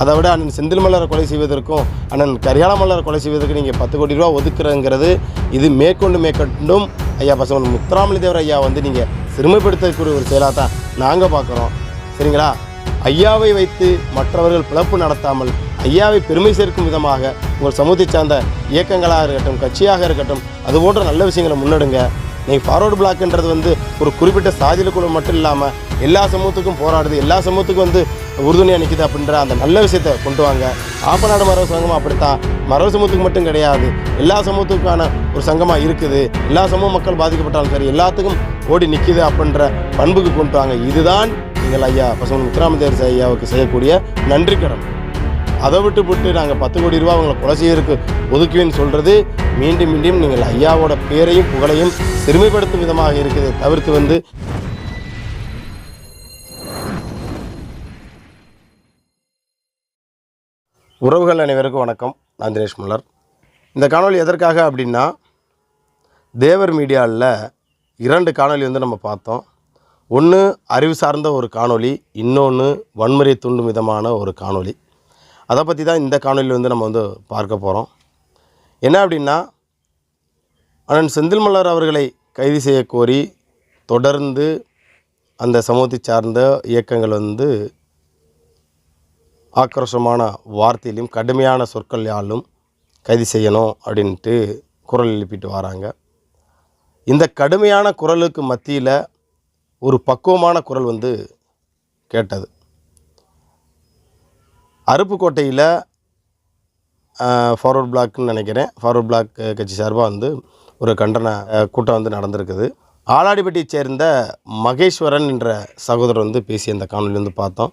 அதை விட அண்ணன் செந்தில் மல்லரை கொலை செய்வதற்கும் அண்ணன் கரியால மல்லரை கொலை செய்வதற்கு நீங்கள் பத்து கோடி ரூபா ஒதுக்குறங்கிறது இது மேற்கொண்டு மேற்கொண்டும் ஐயா பசங்க முத்துராமலி தேவர் ஐயா வந்து நீங்கள் சிறுமைப்படுத்தக்கூடிய ஒரு செயலாக தான் நாங்கள் பார்க்குறோம். சரிங்களா? ஐயாவை வைத்து மற்றவர்கள் பிளப்பு நடத்தாமல் ஐயாவை பெருமை சேர்க்கும் விதமாக உங்கள் சமூகத்தை சார்ந்த இயக்கங்களாக இருக்கட்டும் கட்சியாக இருக்கட்டும் அது போன்ற நல்ல விஷயங்களை முன்னெடுங்க. நீங்கள் ஃபார்வர்டு பிளாக்ன்றது வந்து ஒரு குறிப்பிட்ட சாதியில் கூட மட்டும் இல்லாமல் எல்லா சமூகத்துக்கும் போராடுது எல்லா சமூகத்துக்கும் வந்து உறுதுணையாக நிற்குது அப்படின்ற அந்த நல்ல விஷயத்தை கொண்டு வாங்க. ஆப்பநாடு மரபு சங்கமும் அப்படித்தான். மரபு சமூகத்துக்கு மட்டும் கிடையாது. எல்லா சமூகத்துக்கான ஒரு சங்கமாக இருக்குது. எல்லா சமூக மக்கள் பாதிக்கப்பட்டாலும் சரி எல்லாத்துக்கும் ஓடி நிற்கிது அப்படின்ற பண்புக்கு கொண்டு வாங்க. இதுதான் நீங்கள் ஐயா பசுமன் முத்துராமதேவர் ஐயாவுக்கு செய்யக்கூடிய நன்றி கடன். அதை விட்டு விட்டு நாங்கள் பத்து கோடி ரூபா அவங்களை கொலை செய்யறதுக்கு ஒதுக்குவேன்னு சொல்கிறது மீண்டும் மீண்டும் நீங்கள் ஐயாவோட பேரையும் புகழையும் சிறுமைப்படுத்தும் விதமாக இருக்குது. தவிர்த்து வந்து உறவுகள் அனைவருக்கும் வணக்கம். நான் தினேஷ் முல்லர். இந்த காணொளி எதற்காக அப்படின்னா தேவர் மீடியாவில் இரண்டு காணொளி வந்து நம்ம பார்த்தோம். ஒன்று அறிவு சார்ந்த ஒரு காணொளி இன்னொன்று வன்முறை தூண்டும் விதமான ஒரு காணொளி. அதை பற்றி தான் இந்த காணொலியில் வந்து நம்ம வந்து பார்க்க போகிறோம் என்ன அப்படின்னா அண்ணன் செந்தில் மலர் அவர்களை கைது செய்ய கோரி தொடர்ந்து அந்த சமூகத்தை சார்ந்த இயக்கங்கள் வந்து ஆக்ரோஷமான வார்த்தையிலும் கடுமையான சொற்களாலும் கைது செய்யணும் அப்படின்ட்டு குரல் எழுப்பிட்டு வராங்க. இந்த கடுமையான குரலுக்கு மத்தியில் ஒரு பக்குவமான குரல் வந்து கேட்டது. அருப்புக்கோட்டையில் ஃபார்வர்ட் பிளாக்னு நினைக்கிறேன். ஃபார்வர்ட் பிளாக் கட்சி சார்பாக வந்து ஒரு கண்டன கூட்டம் வந்து நடந்திருக்குது. ஆலாடிப்பட்டியை சேர்ந்த மகேஸ்வரன் என்ற சகோதரர் வந்து பேசிய அந்த காணொலி வந்து பார்த்தோம்.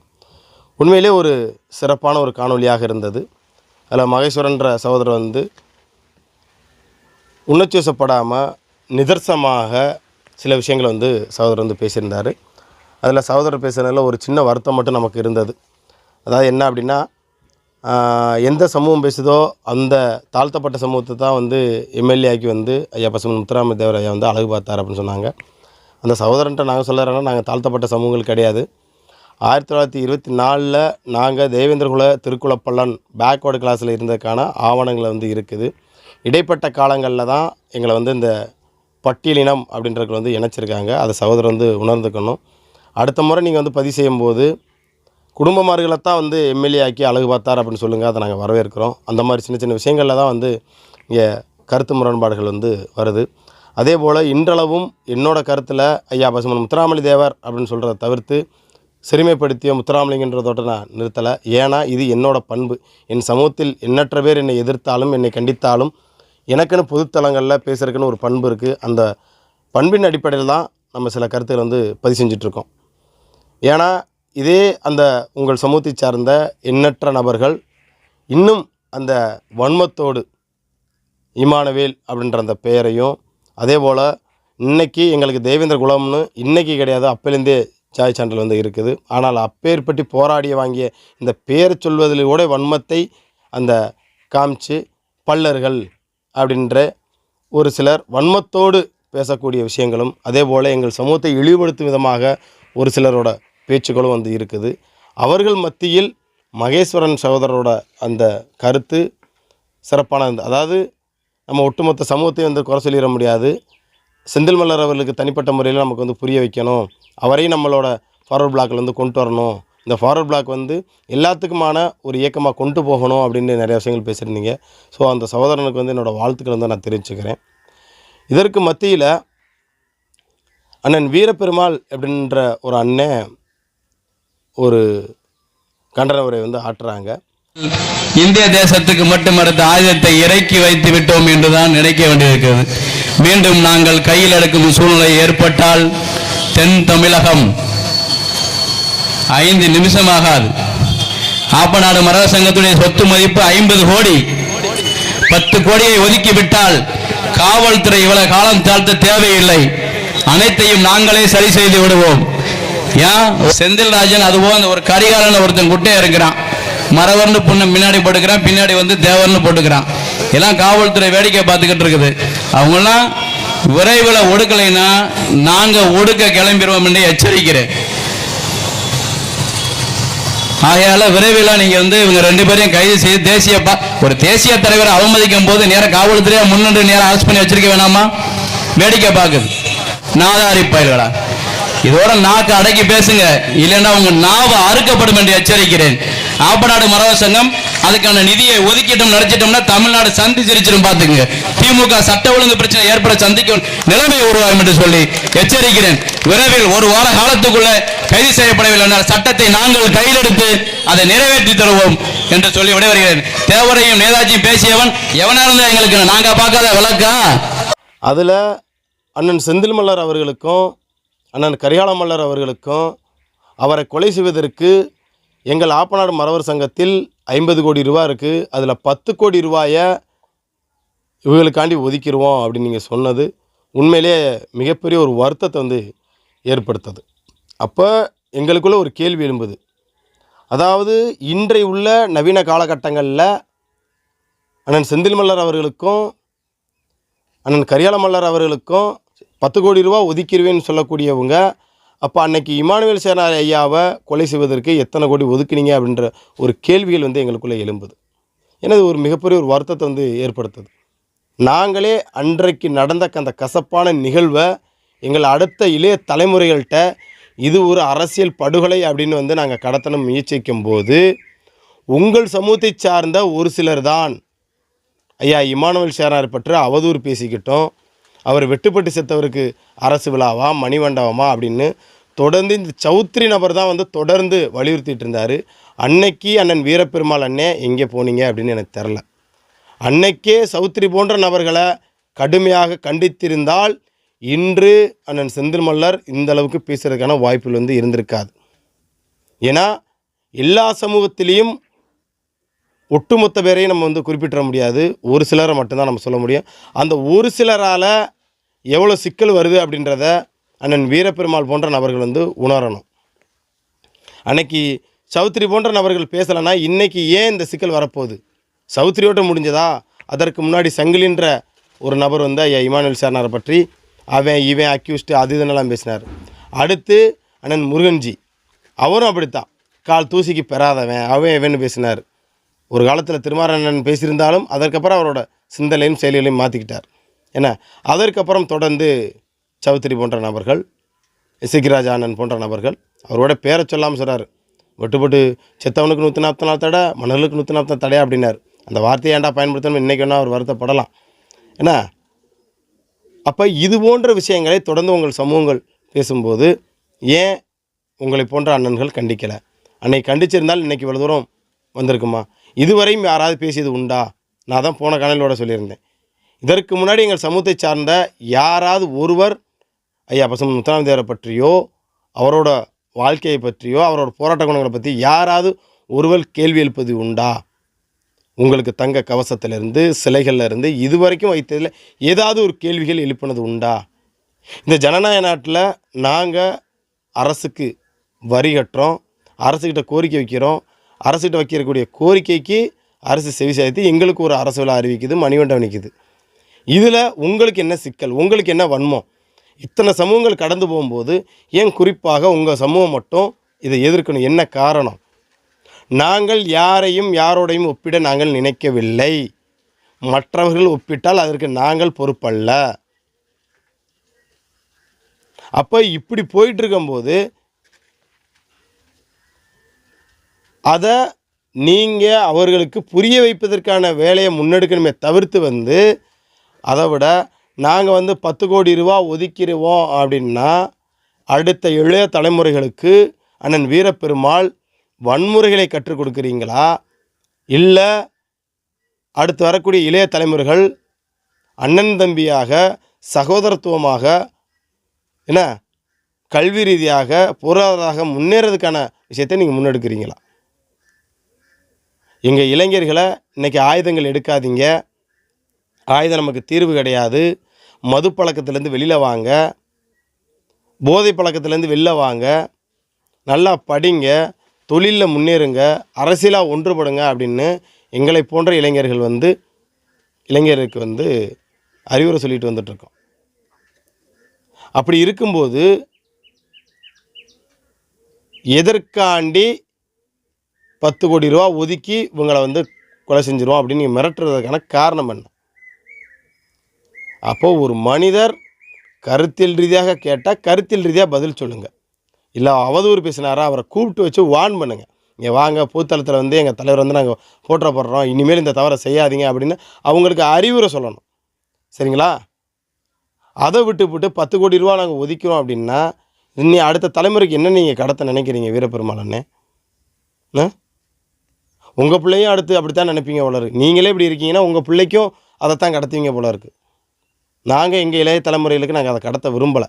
உண்மையிலே ஒரு சிறப்பான ஒரு காணொலியாக இருந்தது. அதில் மகேஸ்வரன்ற சகோதரர் வந்து உணர்ச்சி நிதர்சனமாக சில விஷயங்களை வந்து சகோதரர் வந்து பேசியிருந்தார். அதில் சகோதரர் பேசுனதில் ஒரு சின்ன வருத்தம் மட்டும் நமக்கு இருந்தது. அதாவது என்ன அப்படின்னா எந்த சமூகம் பேசுதோ அந்த தாழ்த்தப்பட்ட சமூகத்தை தான் வந்து எம்எல்ஏ ஆக்கி வந்து ஐயா பசுமன் முத்துராம தேவர் ஐயா வந்து அழகு பார்த்தார் அப்படின்னு சொன்னாங்க. அந்த சகோதரன்ட்ட நாங்கள் சொல்லுறோன்னா நாங்கள் தாழ்த்தப்பட்ட சமூகங்கள் கிடையாது. ஆயிரத்தி தொள்ளாயிரத்தி இருபத்தி நாலில் நாங்கள் தேவேந்திரகுல திருக்குளப்பள்ளன் பேக்வேர்டு கிளாஸில் இருந்ததுக்கான ஆவணங்கள் வந்து இருக்குது. இடைப்பட்ட காலங்களில் தான் எங்களை வந்து இந்த பட்டியலினம் அப்படின்றதுல வந்து இணைச்சிருக்காங்க. அதை சகோதரர் வந்து உணர்ந்துக்கணும். அடுத்த முறை நீங்கள் வந்து பதிவு செய்யும்போது குடும்பமார்களை தான் வந்து எம்எல்ஏ ஆக்கி அழகு பார்த்தார் அப்படின்னு சொல்லுங்கள் அதை நாங்கள் வரவேற்கிறோம். அந்த மாதிரி சின்ன சின்ன விஷயங்களில் தான் வந்து இங்கே கருத்து முரண்பாடுகள் வந்து வருது. அதே போல் இன்றளவும் என்னோடய கருத்தில் ஐயா பசுமன் முத்துராமலி தேவர் அப்படின்னு சொல்கிறத தவிர்த்து சிறுமைப்படுத்திய முத்துராமலிங்கன்றதோட நான் நிறுத்தலை. ஏன்னா இது என்னோடய பண்பு. என் சமூகத்தில் எண்ணற்ற பேர் என்னை எதிர்த்தாலும் என்னை கண்டித்தாலும் எனக்குன்னு பொதுத்தலங்களில் பேசுறதுக்குன்னு ஒரு பண்பு இருக்குது அந்த பண்பின் அடிப்படையில் தான் நம்ம சில கருத்துக்களை வந்து பதிவு செஞ்சிட்ருக்கோம். ஏன்னா இதே அந்த உங்கள் சமூகத்தை சார்ந்த எண்ணற்ற நபர்கள் இன்னும் அந்த வன்மத்தோடு இமானவேல் அப்படின்ற அந்த பெயரையும் அதே போல் இன்னைக்கு எங்களுக்கு தேவேந்திர குலம்னு இன்றைக்கி கிடையாது. அப்போலேருந்தே சாய் சான்றல் வந்து இருக்குது. ஆனால் அப்பேற்பட்டு போராடிய வாங்கிய இந்த பேர் சொல்வதில் கூட வன்மத்தை அந்த காமிச்சு பல்லர்கள் அப்படின்ற ஒரு சிலர் வன்மத்தோடு பேசக்கூடிய விஷயங்களும் அதே போல் எங்கள் சமூகத்தை இழிவுபடுத்தும் விதமாக ஒரு சிலரோட பேச்சுக்களும் வந்து இருக்குது. அவர்கள் மத்தியில் மகேஸ்வரன் சகோதரரோட அந்த கருத்து சிறப்பான அதாவது நம்ம ஒட்டுமொத்த சமூகத்தையும் வந்து குறை சொல்லிட முடியாது. செந்தில் மல்லர் அவர்களுக்கு தனிப்பட்ட முறையில் நமக்கு வந்து புரிய வைக்கணும். அவரையும் நம்மளோட ஃபார்வர்ட் பிளாக்கில் வந்து கொண்டு வரணும். இந்த ஃபார்வர்ட் பிளாக் வந்து எல்லாத்துக்குமான ஒரு இயக்கமாக கொண்டு போகணும் அப்படின்னு நிறைய விஷயங்கள் பேசியிருந்தீங்க. ஸோ அந்த சகோதரனுக்கு வந்து என்னோடய வாழ்த்துக்கள் வந்து நான் தெரிவிச்சுக்கிறேன். இதற்கு மத்தியில் அண்ணன் வீரப்பெருமாள் அப்படின்ற ஒரு அண்ணன் ஒரு கண்டன உரை வந்து ஆட்டுறாங்க. இந்திய தேசத்துக்கு மட்டுமடுத்த ஆயுதத்தை இறக்கி வைத்து விட்டோம் என்றுதான் நினைக்க வேண்டியிருக்கிறது. மீண்டும் நாங்கள் கையில் எடுக்கும் சூழ்நிலை ஏற்பட்டால் தென் தமிழகம் ஐந்து நிமிஷமாகாது. ஆப்பநாடு மரக சங்கத்துடைய சொத்து மதிப்பு ஐம்பது கோடி. பத்து கோடியை ஒதுக்கிவிட்டால் காவல்துறை இவ்வளவு காலம் தாழ்த்த தேவையில்லை. அனைத்தையும் நாங்களே சரி செய்து விடுவோம். ஏன்? செந்தில் ராஜன் அதுபோல் அந்த ஒரு கரிகாலன் ஒருத்தன் குட்டையா இருக்கிறான். மரவர்னு புண்ணு முன்னாடி போட்டுக்கிறான் பின்னாடி வந்து தேவர்னு போட்டுக்கிறான். எல்லாம் காவல்துறை வேடிக்கை பார்த்துக்கிட்டு இருக்குது. அவங்கெல்லாம் விரைவில் ஒடுக்கலைன்னா நாங்க ஒடுக்க கிளம்பிடுவோம் என்று எச்சரிக்கிறேன். ஆகையால விரைவில் நீங்க வந்து இவங்க ரெண்டு பேரையும் கைது செய்து தேசிய ஒரு தேசிய தலைவரை அவமதிக்கும் போது நேரம் காவல்துறையா முன்னின்று நேரம் அரசு பண்ணி வச்சிருக்க வேணாமா? வேடிக்கை பார்க்குது. நாதாரி பயல்களா? இதோட நாக்கு அடக்கி பேசுங்க. இல்லைன்னா உங்க நாவை அறுக்கப்படும் என்று எச்சரிக்கிறேன். ஆப்பநாடு மரவ சங்கம் அதுக்கான நிதியை ஒதுக்கிட்டும் நடத்திட்டோம்னா தமிழ்நாடு சந்தி சிரிச்சிடும் பாத்துங்க திமுக சட்ட ஒழுங்கு பிரச்சனை ஏற்பட சந்திக்கும் நிலைமை உருவாகும் என்று சொல்லி எச்சரிக்கிறேன். விரைவில் ஒரு வார காலத்துக்குள்ள கைது செய்யப்படவில்லை என்றால் சட்டத்தை நாங்கள் கையில் எடுத்து அதை நிறைவேற்றி தருவோம் என்று சொல்லி விடைபெறுகிறேன். தேவரையும் நேதாஜியும் பேசியவன் எவனா இருந்தா எங்களுக்கு நாங்க பார்க்காத விளக்கா? அதில் அண்ணன் செந்தில் மல்லர் அவர்களுக்கும் அண்ணன் கரிகால மல்லர் அவர்களுக்கும் அவரை கொலை செய்வதற்கு எங்கள் ஆப்பநாடு மறவர் சங்கத்தில் ஐம்பது கோடி ரூபா இருக்குது அதில் பத்து கோடி ரூபாயை இவங்களுக்காண்டி ஒதுக்கிடுவோம் அப்படின்னு நீங்கள் சொன்னது உண்மையிலே மிகப்பெரிய ஒரு வருத்தத்தை வந்து ஏற்படுத்தது. அப்போ எங்களுக்குள்ளே ஒரு கேள்வி எழும்புது. அதாவது இன்றைய உள்ள நவீன காலகட்டங்களில் அண்ணன் செந்தில் மல்லர் அவர்களுக்கும் அண்ணன் கரியாள மல்லர் அவர்களுக்கும் பத்து கோடி ரூபா ஒதுக்கிடுவேன்னு சொல்லக்கூடியவங்க அப்போ அன்னைக்கு இமானுவேல் சேனார் ஐயாவை கொலை செய்வதற்கு எத்தனை கோடி ஒதுக்குனீங்க அப்படின்ற ஒரு கேள்விகள் வந்து எங்களுக்குள்ளே எழும்புது. எனது ஒரு மிகப்பெரிய ஒரு வருத்தத்தை வந்து ஏற்படுத்துது. நாங்களே அன்றைக்கு நடந்த அந்த கசப்பான நிகழ்வை எங்கள் அடுத்த இளைய தலைமுறைகள்கிட்ட இது ஒரு அரசியல் படுகொலை அப்படின்னு வந்து நாங்கள் கடத்தணும் முயற்சிக்கும் போது உங்கள் சமூகத்தை சார்ந்த ஒரு சிலர் தான் ஐயா இமானுவல் சேனார் பற்றி அவதூறு பேசிக்கிட்டோம். அவர் வெட்டுப்பட்டு செத்தவருக்கு அரசு விழாவா மணிமண்டபமா அப்படின்னு தொடர்ந்து இந்த சௌத்ரி நபர் தான் வந்து தொடர்ந்து வலியுறுத்திட்டு இருந்தார் அன்னைக்கு அண்ணன் வீரப்பெருமாள் அண்ணே எங்கே போனீங்க? அப்படின்னு எனக்கு தெரில. அன்னைக்கே சௌத்ரி போன்ற நபர்களை கடுமையாக கண்டித்திருந்தால் இன்று அண்ணன் செந்தில் மல்லர் இந்த அளவுக்கு பேசுறதுக்கான வாய்ப்புகள் வந்து இருந்திருக்காது. ஏன்னா எல்லா சமூகத்திலையும் ஒட்டுமொத்த பேரையும் நம்ம வந்து குறிப்பிட முடியாது. ஒரு சிலரை மட்டும்தான் நம்ம சொல்ல முடியும். அந்த ஒரு சிலரால் எவ்வளோ சிக்கல் வருது அப்படின்றத அண்ணன் வீரப்பெருமாள் போன்ற நபர்கள் வந்து உணரணும். அன்னைக்கு சௌத்ரி போன்ற நபர்கள் பேசலைன்னா இன்றைக்கி ஏன் இந்த சிக்கல் வரப்போகுது? சௌத்ரியோட்ட முடிஞ்சதா? அதற்கு முன்னாடி சங்கிலின்ற ஒரு நபர் வந்து ஐயா இமானுவல் சார்னாரை பற்றி அவன் இவன் அக்யூஸ்டு அது இதனெல்லாம் பேசினார். அடுத்து அண்ணன் முருகன்ஜி. அவரும் அப்படித்தான். கால் தூசிக்கு பெறாதவன் அவன் இவன் பேசினார். ஒரு காலத்தில் திருமாறண்ணன் பேசியிருந்தாலும் அதற்கப்புறம் அவரோட சிந்தனையும் செயலிகளையும் மாற்றிக்கிட்டார் என்ன? அதற்கப்புறம் தொடர்ந்து சௌத்ரி போன்ற நபர்கள் சிக்கிராஜ் ஆனந்த் போன்ற நபர்கள் அவரோட பேரை சொல்லாமல் சொல்கிறார் வெட்டுப்பட்டு செத்தவனுக்கு நூற்றி நாற்பத்தி நாலு தடை மணலுக்கு நூற்றி நாற்பத்தி தடையா அப்படின்னார். அந்த வார்த்தையை ஏன்டா பயன்படுத்தணும் இன்றைக்கி வேணால் அவர் வருத்தப்படலாம். என்ன அப்போ இது போன்ற விஷயங்களை தொடர்ந்து உங்கள் சமூகங்கள் பேசும்போது ஏன் உங்களை போன்ற அண்ணன்கள் கண்டிக்கலை? அன்னைக்கு கண்டிச்சிருந்தால் இன்றைக்கி இவ்வளோ தூரம் வந்திருக்குமா? இதுவரையும் யாராவது பேசியது உண்டா? நான் தான் போன கணலோட சொல்லியிருந்தேன். இதற்கு முன்னாடி எங்கள் சமூகத்தை சார்ந்த யாராவது ஒருவர் ஐயா பசம் தேவரை பற்றியோ அவரோட வாழ்க்கையை பற்றியோ அவரோட போராட்ட குணங்களை பற்றி யாராவது ஒருவர் கேள்வி எழுப்பது உண்டா? உங்களுக்கு தங்க கவசத்திலிருந்து சிலைகள்ல இருந்து இதுவரைக்கும் வைத்ததில் ஏதாவது ஒரு கேள்விகள் எழுப்பினது உண்டா? இந்த ஜனநாயக நாட்டில் நாங்கள் அரசுக்கு வரி கட்டுறோம் அரசுக்கிட்ட கோரிக்கை வைக்கிறோம். அரசுகிட்ட வைக்கக்கூடிய கோரிக்கைக்கு அரசு செவி சாய்த்து எங்களுக்கு ஒரு அரசு விழா அறிவிக்குது மணிமண்டபம் நிற்குது இதில் உங்களுக்கு என்ன சிக்கல்? உங்களுக்கு என்ன வன்மம்? இத்தனை சமூகங்கள் கடந்து போகும்போது ஏன் குறிப்பாக உங்கள் சமூகம் மட்டும் இதை எதிர்க்கணும்? என்ன காரணம்? நாங்கள் யாரையும் யாரோடையும் ஒப்பிட நாங்கள் நினைக்கவில்லை. மற்றவர்கள் ஒப்பிட்டால் அதற்கு நாங்கள் பொறுப்பல்ல. அப்போ இப்படி போயிட்டு இருக்கும்போது அதை நீங்கள் அவர்களுக்கு புரிய வைப்பதற்கான வேலையை முன்னெடுக்கணுமே தவிர்த்து வந்து அதை விட நாங்கள் வந்து பத்து கோடி ரூபா ஒதுக்கிடுவோம் அப்படின்னா அடுத்த இளைய தலைமுறைகளுக்கு அண்ணன் வீரப்பெருமாள் வன்முறைகளை கற்றுக் கொடுக்குறீங்களா? இல்லை அடுத்து வரக்கூடிய இளைய தலைமுறைகள் அண்ணன் தம்பியாக சகோதரத்துவமாக என்ன கல்வி ரீதியாக பொருளாதார முன்னேறதுக்கான விஷயத்தை நீங்கள் முன்னெடுக்கிறீங்களா? எங்கள் இளைஞர்களை இன்றைக்கி ஆயுதங்கள் எடுக்காதீங்க. ஆயுதம் நமக்கு தீர்வு கிடையாது. மது பழக்கத்துலேருந்து வெளியில் வாங்க. போதை பழக்கத்துலேருந்து வெளில வாங்க. நல்லா படிங்க. தொழிலில் முன்னேறுங்க. அரசியலாக ஒன்றுபடுங்க அப்படின்னு எங்களை போன்ற இளைஞர்கள் வந்து இளைஞருக்கு வந்து அறிவுரை சொல்லிட்டு வந்துட்ருக்கோம் அப்படி இருக்கும்போது எதற்காண்டி பத்து கோடி ரூபா ஒதுக்கி இவங்களை வந்து கொலை செஞ்சிருவோம் அப்படின்னு மிரட்டுறதுக்கான காரணம் என்ன? அப்போது ஒரு மனிதர் கருத்தில் ரீதியாக கேட்டால் கருத்தில் ரீதியாக பதில் சொல்லுங்கள் இல்லை அவதூறு பேசினாரா? அவரை கூப்பிட்டு வச்சு வார்ன் பண்ணுங்கள் இங்கே வாங்க பூத்தளத்தில் வந்து எங்கள் தலைவர் வந்து நாங்கள் போட்டோ போடுறோம். இனிமேல் இந்த தவறை செய்யாதீங்க அப்படின்னு அவங்களுக்கு அறிவுரை சொல்லணும். சரிங்களா? அதை விட்டு விட்டு பத்து கோடி ரூபா நாங்கள் ஒதுக்கிறோம் அப்படின்னா இன்னி அடுத்த தலைமுறைக்கு என்ன நீங்கள் கடத்த நினைக்கிறீங்க வீரப்பெருமாளன்னு ஆ? உங்கள் பிள்ளையும் அடுத்து அப்படித்தான் நினைப்பீங்க போல இருக்கு. நீங்களே இப்படி இருக்கீங்கன்னா உங்கள் பிள்ளைக்கும் அதைத்தான் கடத்துவீங்க போல இருக்குது நாங்கள் எங்கள் இளைய தலைமுறைகளுக்கு நாங்கள் அதை கடத்த விரும்பலை.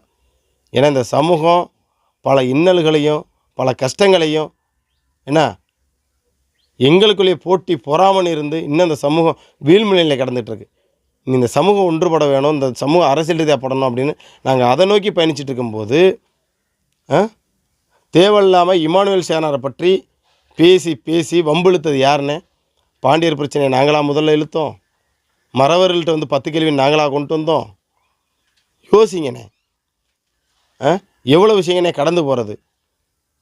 ஏன்னா இந்த சமூகம் பல இன்னல்களையும் பல கஷ்டங்களையும் என்ன எங்களுக்குள்ளேயே போட்டி பொறாமல் இருந்து இன்னும் இந்த சமூகம் வீழ்நிலையில் கடந்துகிட்ருக்கு இந்த சமூகம் ஒன்றுபட வேணும் இந்த சமூகம் அரசியல் ரீதியாக படணும் அப்படின்னு நாங்கள் அதை நோக்கி பயணிச்சுட்டு இருக்கும்போது ஆ தேவையில்லாமல் இமானுவேல் சேனாரை பற்றி பேசி பேசி வம்பிழுத்தது யாருன்னு? பாண்டியர் பிரச்சனையை நாங்களாக முதல்ல இழுத்தோம். மறவர்கள்ட்ட வந்து பத்து கேள்வி நாங்களாக கொண்டு வந்தோம். யோசிங்கண்ணே. ஆ? எவ்வளோ விஷயங்கண்ணே கடந்து போகிறது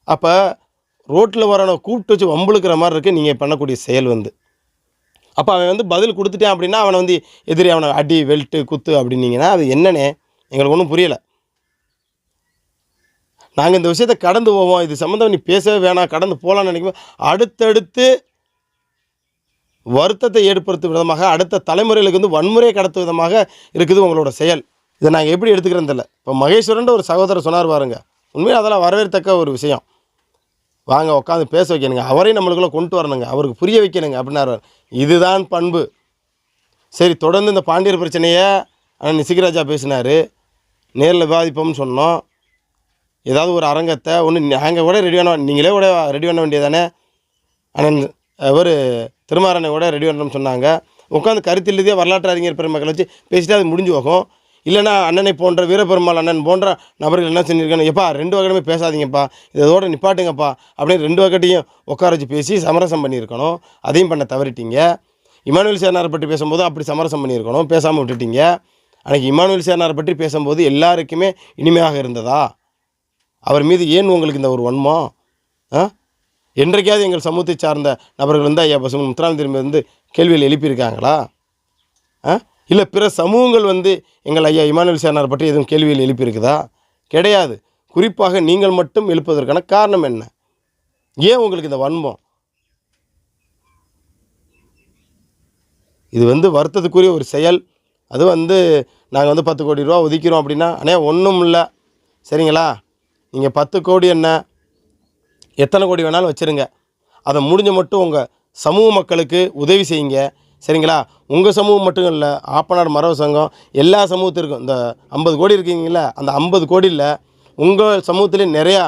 அப்போ ரோட்டில் வரவனை கூப்பிட்டு வச்சு வம்புழுக்கிற மாதிரி இருக்குது நீங்கள் பண்ணக்கூடிய செயல் வந்து. அப்போ அவன் வந்து பதில் கொடுத்துட்டேன் அப்படின்னா அவனை வந்து எதிரி அவனை அடி வெல்ட்டு குத்து அப்படின்னீங்கன்னா அது என்னண்ணே? எங்களுக்கு ஒன்றும் புரியலை. நாங்கள் இந்த விஷயத்தை கடந்து போவோம். இது சம்மந்தம் நீ பேசவே வேணாம். கடந்து போகலான்னு நினைக்கும் அடுத்தடுத்து வருத்தத்தை ஏற்படுத்தும் விதமாக அடுத்த தலைமுறைகளுக்கு வந்து வன்முறையை கடத்தும் விதமாக இருக்குது உங்களோட செயல். இதை நாங்கள் எப்படி எடுத்துக்கிறோம் தெரியல. இப்போ மகேஸ்வரன் ஒரு சகோதரர் சொன்னார் பாருங்க. உண்மையாக அதெல்லாம் வரவேற்கத்தக்க ஒரு விஷயம். வாங்க உட்காந்து பேச வைக்கணுங்க. அவரையும் நம்மளுக்குள்ளே கொண்டு வரணுங்க. அவருக்கு புரிய வைக்கணுங்க அப்படின்னாரு. இதுதான் பண்பு. சரி தொடர்ந்து இந்த பாண்டியர் பிரச்சனையை அண்ணன் நிசிகராஜா பேசினார். நேரில் விவாதிப்போம்னு சொன்னோம். ஏதாவது ஒரு அரங்கத்தை ஒன்று நாங்கள் கூட ரெடி பண்ண நீங்களே கூட ரெடி பண்ண வேண்டியதானே அண்ணன் அவர் திருமாறனை கூட ரெடி பண்ணணும்னு சொன்னாங்க. உட்காந்து கருத்தில் வரலாற்று அறிஞர் பெருமக்களை வச்சு பேசிட்டு அது முடிஞ்சு போகும். இல்லைனா அண்ணனை போன்ற வீரபெருமாள் அண்ணன் போன்ற நபர்கள் என்ன செஞ்சுருக்காங்க? எப்பா ரெண்டு வகையுமே பேசாதீங்கப்பா. இதோட நிப்பாட்டுங்கப்பா. அப்படின்னு ரெண்டு வகட்டையும் உட்கார வச்சு பேசி சமரசம் பண்ணியிருக்கணும். அதையும் பண்ண தவறிட்டீங்க. இமானுவேல் சேனாரை பற்றி பேசும்போது அப்படி சமரசம் பண்ணியிருக்கணும். பேசாமல் விட்டுட்டீங்க. அன்றைக்கி இமானுவேல் சேனாரை பற்றி பேசும்போது எல்லாருக்குமே இனிமையாக இருந்ததா? அவர் மீது ஏன் உங்களுக்கு இந்த ஒரு வன்மம்? ஆ? என்றைக்காவது எங்கள் சமூகத்தை சார்ந்த நபர்கள் வந்து ஐயா பசுமன் முத்துராம திரும்பி வந்து கேள்வியில் எழுப்பியிருக்காங்களா? ஆ? இல்லை பிற சமூகங்கள் வந்து எங்கள் ஐயா இமானுவல் சேனார் பற்றி எதுவும் கேள்வியில் எழுப்பியிருக்குதா? கிடையாது. குறிப்பாக நீங்கள் மட்டும் எழுப்பதற்கான காரணம் என்ன? ஏன் உங்களுக்கு இந்த வன்மம்? இது வந்து வருத்தத்துக்குரிய ஒரு செயல். அது வந்து நாங்கள் வந்து பத்து கோடி ரூபா ஒதுக்கிறோம் அப்படின்னா அண்ணே ஒன்றும் இல்லை. சரிங்களா? நீங்கள் பத்து கோடி என்ன? எத்தனை கோடி வேணாலும் வச்சுருங்க. அதை முடிஞ்ச மட்டும் உங்கள் சமூக மக்களுக்கு உதவி செய்யுங்க. சரிங்களா? உங்கள் சமூகம் மட்டும் இல்லை ஆப்பநாடு மரபு சங்கம் எல்லா சமூகத்திற்கும் இந்த ஐம்பது கோடி இருக்கீங்களா அந்த ஐம்பது கோடியில் உங்கள் சமூகத்திலே நிறையா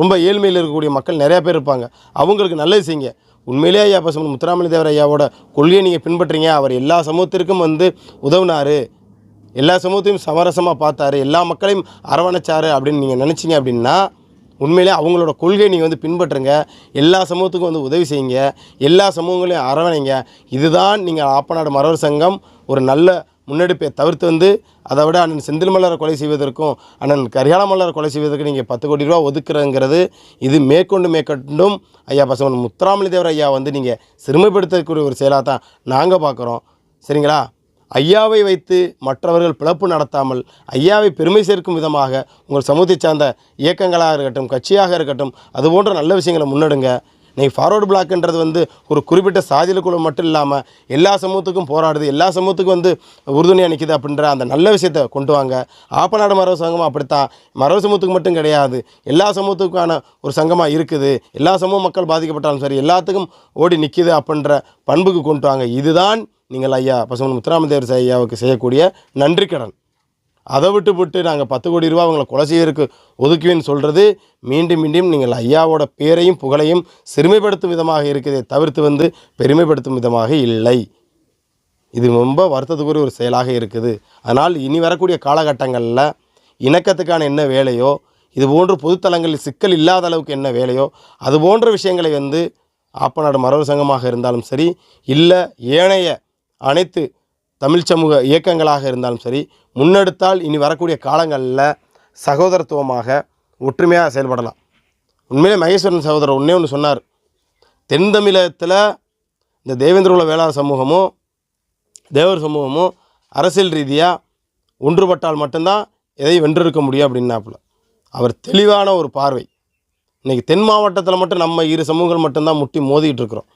ரொம்ப ஏழ்மையில் இருக்கக்கூடிய மக்கள் நிறையா பேர் இருப்பாங்க. அவங்களுக்கு நல்லது செய்யுங்க. உண்மையிலேயே ஐயா பசுமன் முத்துராமலிங்க தேவர் ஐயாவோட கொள்கையை நீங்கள் பின்பற்றீங்க அவர் எல்லா சமூகத்திற்கும் வந்து உதவினார். எல்லா சமூகத்தையும் சமரசமாக பார்த்தாரு. எல்லா மக்களையும் அரவணைச்சாரு அப்படின்னு நீங்கள் நினச்சிங்க அப்படின்னா உண்மையிலே அவங்களோட கொள்கையை நீங்கள் வந்து பின்பற்றுங்க. எல்லா சமூகத்துக்கும் வந்து உதவி செய்யுங்க. எல்லா சமூகங்களையும் அரவணைங்க. இதுதான் நீங்கள் ஆப்பநாடு மரவர் சங்கம் ஒரு நல்ல முன்னெடுப்பை தவிர்த்து வந்து அதை விட அண்ணன் செந்தில் மலரை கொலை செய்வதற்கும் அண்ணன் கரியாள மலரை கொலை செய்வதற்கு நீங்கள் பத்து கோடி ரூபா ஒதுக்குறங்கிறது இது மேற்கொண்டு மேற்கொண்டும் ஐயா பசவன் முத்துராமலி தேவர் ஐயா வந்து நீங்கள் சிறுமைப்படுத்தக்கூடிய ஒரு செயலாக தான் நாங்கள் பார்க்குறோம். சரிங்களா? ஐயாவை வைத்து மற்றவர்கள் பிளப்பு நடத்தாமல் ஐயாவை பெருமை சேர்க்கும் விதமாக உங்கள் சமூகத்தை சார்ந்த இயக்கங்களாக இருக்கட்டும் கட்சியாக இருக்கட்டும் அது போன்ற நல்ல விஷயங்களை முன்னெடுங்க. நீங்கள் ஃபார்வர்டு பிளாக்ன்றது வந்து ஒரு குறிப்பிட்ட சாதியிலுக்குள்ள மட்டும் இல்லாமல் எல்லா சமூகத்துக்கும் போராடுது எல்லா சமூகத்துக்கும் வந்து உறுதுணையாக நிற்கிது அப்படின்ற அந்த நல்ல விஷயத்தை கொண்டு வாங்க. ஆப்பநாடு மரபு சங்கமும் அப்படித்தான். மரபு சமூகத்துக்கு மட்டும் கிடையாது எல்லா சமூகத்துக்கான ஒரு சங்கமாக இருக்குது. எல்லா சமூக மக்கள் பாதிக்கப்பட்டாலும் சரி எல்லாத்துக்கும் ஓடி நிற்கிது அப்படின்ற பண்புக்கு கொண்டு வாங்க. இதுதான் நீங்கள் ஐயா பசுமன் முத்துராமதேவர் ஐயாவுக்கு செய்யக்கூடிய நன்றி கடன். அதை விட்டு விட்டு நாங்கள் பத்து கோடி ரூபா அவங்களை கொலை செய்யறதுக்கு ஒதுக்குவேன்னு சொல்கிறது மீண்டும் மீண்டும் நீங்கள் ஐயாவோட பேரையும் புகழையும் சிறுமைப்படுத்தும் விதமாக இருக்குதே தவிர்த்து வந்து பெருமைப்படுத்தும் விதமாக இல்லை. இது ரொம்ப வருத்தத்துக்குரிய ஒரு செயலாக இருக்குது. அதனால் இனி வரக்கூடிய காலகட்டங்களில் இணக்கத்துக்கான என்ன வேலையோ இது போன்ற பொதுத்தலங்களில் சிக்கல் இல்லாத அளவுக்கு என்ன வேலையோ அது போன்ற விஷயங்களை வந்து ஆப்பநாடு மரபு சங்கமாக இருந்தாலும் சரி இல்லை ஏனைய அனைத்து தமிழ் சமூக இயக்கங்களாக இருந்தாலும் சரி முன்னெடுத்தால் இனி வரக்கூடிய காலங்களில் சகோதரத்துவமாக ஒற்றுமையாக செயல்படலாம். உண்மையிலே மகேஸ்வரன் சகோதரர் ஒன்றே ஒன்று சொன்னார். தென் தமிழகத்தில் இந்த தேவேந்திரகுல வேளாண் சமூகமும் தேவர் சமூகமும் அரசியல் ரீதியாக ஒன்றுபட்டால் மட்டும்தான் எதை வென்றிருக்க முடியும் அப்படின்னாப்புல. அவர் தெளிவான ஒரு பார்வை. இன்றைக்கி தென் மாவட்டத்தில் மட்டும் நம்ம இரு சமூகங்கள் மட்டும்தான் முட்டி மோதிக்கிட்டு இருக்கிறோம்.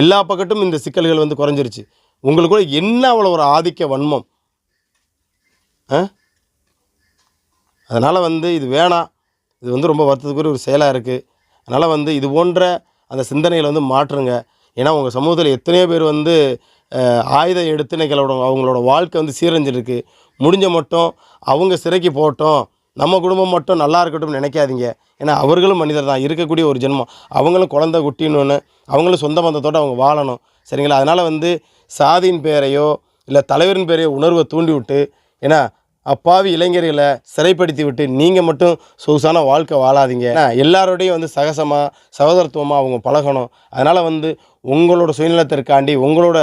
எல்லா பக்கட்டும் இந்த சிக்கல்கள் வந்து குறைஞ்சிருச்சு. உங்களுக்குள்ள என்ன அவ்வளோ ஒரு ஆதிக்க வன்மம்? ஆ? அதனால் வந்து இது வேணாம். இது வந்து ரொம்ப வருத்தத்துக்குரிய ஒரு செயலாக இருக்குது அதனால் வந்து இது போன்ற அந்த சிந்தனைகளை வந்து மாற்றுங்க. ஏன்னா உங்கள் சமூகத்தில் எத்தனையோ பேர் வந்து ஆயுதம் எடுத்து அவங்களோட அவங்களோட வாழ்க்கை வந்து சீரழிஞ்சிருக்கு முடிஞ்ச மட்டும் அவங்க சிறைக்கு போகட்டும். நம்ம குடும்பம் மட்டும் நல்லா இருக்கட்டும்னு நினைக்காதீங்க. ஏன்னா அவர்களும் மனிதர் தான். இருக்கக்கூடிய ஒரு ஜென்மம். அவங்களும் குழந்தை குட்டின்னு ஒன்று அவங்களும் சொந்த பந்தத்தோடு அவங்க வாழணும். சரிங்களா? அதனால் வந்து சாதியின் பேரையோ இல்லை தலைவரின் பேரையோ உணர்வை தூண்டி விட்டு ஏன்னா அப்பாவி இளைஞர்களை சிறைப்படுத்தி விட்டு நீங்கள் மட்டும் சொகுசான வாழ்க்கை வாழாதீங்க. எல்லாரோடையும் வந்து சகசமாக சகோதரத்துவமாக அவங்க பழகணும். அதனால் வந்து உங்களோட சுயநலத்திற்காண்டி உங்களோட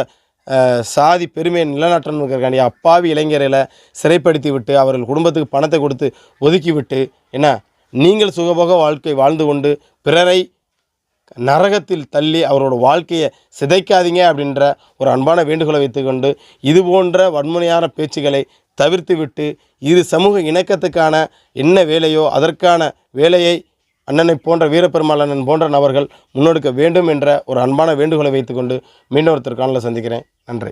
சாதி பெருமையை நிலநாட்டணுங்கிறக்காண்டி அப்பாவி இளைஞர்களை சிறைப்படுத்தி விட்டு அவர்கள் குடும்பத்துக்கு பணத்தை கொடுத்து ஒதுக்கி விட்டு என்ன? நீங்கள் சுகபோக வாழ்க்கை வாழ்ந்து கொண்டு பிறரை நரகத்தில் தள்ளி அவரோட வாழ்க்கையை சிதைக்காதீங்க அப்படின்ற ஒரு அன்பான வேண்டுகோளை வைத்துக்கொண்டு இது போன்ற வன்முறையான பேச்சுகளை தவிர்த்து விட்டு இரு சமூக இணக்கத்துக்கான என்ன வேலையோ அதற்கான வேலையை அண்ணனை போன்ற வீரப்பெருமாள் அண்ணன் போன்ற நபர்கள் முன்னெடுக்க வேண்டும் என்ற ஒரு அன்பான வேண்டுகோளை வைத்துக்கொண்டு மீண்டும் ஒருத்தர் காணல சந்திக்கிறேன். நன்றி.